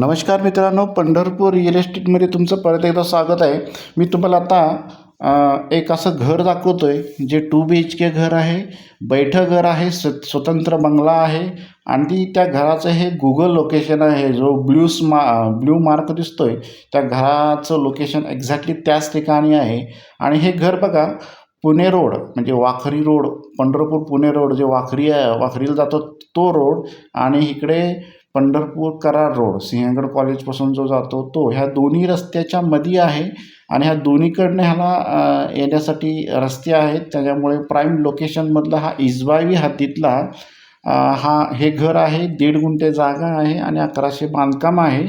नमस्कार मित्रांनो पंढरपूर रिअल इस्टेटमध्ये तुमचं परत एकदा स्वागत आहे. मी तुम्हाला आता एक असं घर दाखवतो आहे जे टू बी एच के घर आहे. बैठं घर आहे स्व स्वतंत्र बंगला आहे. आणि ती त्या घराचं हे गुगल लोकेशन आहे जो ब्ल्यू स्मा ब्ल्यू मार्क दिसतो आहे त्या घराचं लोकेशन एक्झॅक्टली त्याच ठिकाणी आहे. आणि हे घर बघा पुणे रोड म्हणजे वाखरी रोड पंढरपूर पुणे रोड जे वाखरी आहे वाखरीला जातो तो रोड. आणि इकडे पंढरपूर करार रोड सिंहगड कॉलेजपासून जो जातो तो ह्या दोन्ही रस्त्याच्या मध्ये आहे आणि ह्या दोन्हीकडनं ह्याला येण्यासाठी रस्ते आहेत. त्याच्यामुळे प्राईम लोकेशनमधला हा इजबावी हद्दीतला हा हे घर आहे दीड गुंठे जागा आहे आणि अकराशे बांधकाम आहे.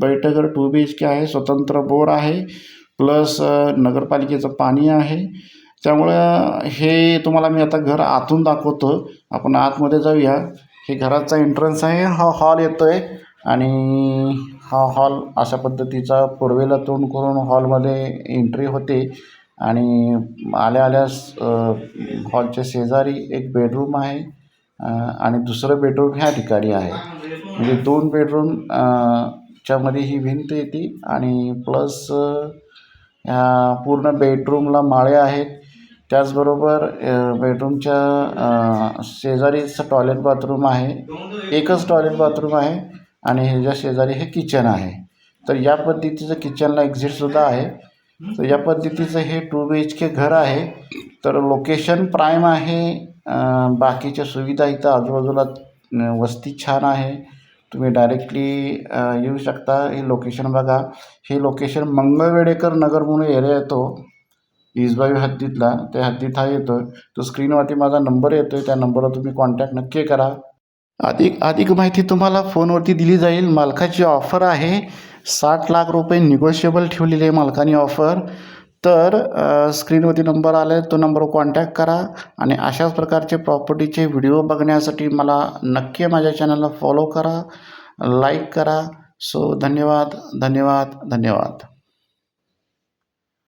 बैठकर टू बी एच के आहे स्वतंत्र बोर आहे प्लस नगरपालिकेचं पाणी आहे. त्यामुळं हे तुम्हाला मी आता घर आतून दाखवतो. आपण आतमध्ये जाऊया. हे घराचा एंट्रन्स आहे. हा हॉल येतो आहे आणि हा हॉल अशा पद्धतीचा पूर्वेला तोंड करून हॉलमध्ये एंट्री होते आणि आल्या आल्यास हॉलच्या शेजारी एक बेडरूम आहे आणि दुसरं बेडरूम ह्या ठिकाणी आहे. म्हणजे दोन बेडरूम च्यामध्ये ही भिंत येते आणि प्लस ह्या पूर्ण बेडरूमला माळे आहेत. त्याचबरोबर बेडरूमच्या शेजारीच टॉयलेट बाथरूम आहे. एकच टॉयलेट बाथरूम आहे आणि ह्याच्या शेजारी हे किचन आहे. तर या पद्धतीचं किचनला एक्झिटसुद्धा आहे. तर या पद्धतीचं हे टू बी एच के घर आहे. तर लोकेशन प्राईम आहे. बाकीच्या सुविधा इथं आजूबाजूला वस्ती छान आहे. तुम्ही डायरेक्टली येऊ शकता. हे लोकेशन बघा. हे लोकेशन मंगळवेडेकर नगर म्हणून एरिया येतो. इसबावी हद्दीतला त्या हद्दीत हा येतो तो स्क्रीनवरती माझा नंबर येतो आहे त्या नंबरवर तुम्ही कॉन्टॅक्ट नक्की करा. अधिक अधिक माहिती तुम्हाला फोनवरती दिली जाईल. मालकाची ऑफर आहे. साठ लाख रुपये निगोशिएबल ठेवलेली आहे मालकाने ऑफर तर स्क्रीनवरती नंबर आला आहे तो नंबर कॉन्टॅक्ट करा. आणि अशाच प्रकारचे प्रॉपर्टीचे व्हिडिओ बघण्यासाठी मला नक्की माझ्या चॅनलला फॉलो करा. लाईक करा. सो धन्यवाद धन्यवाद धन्यवाद.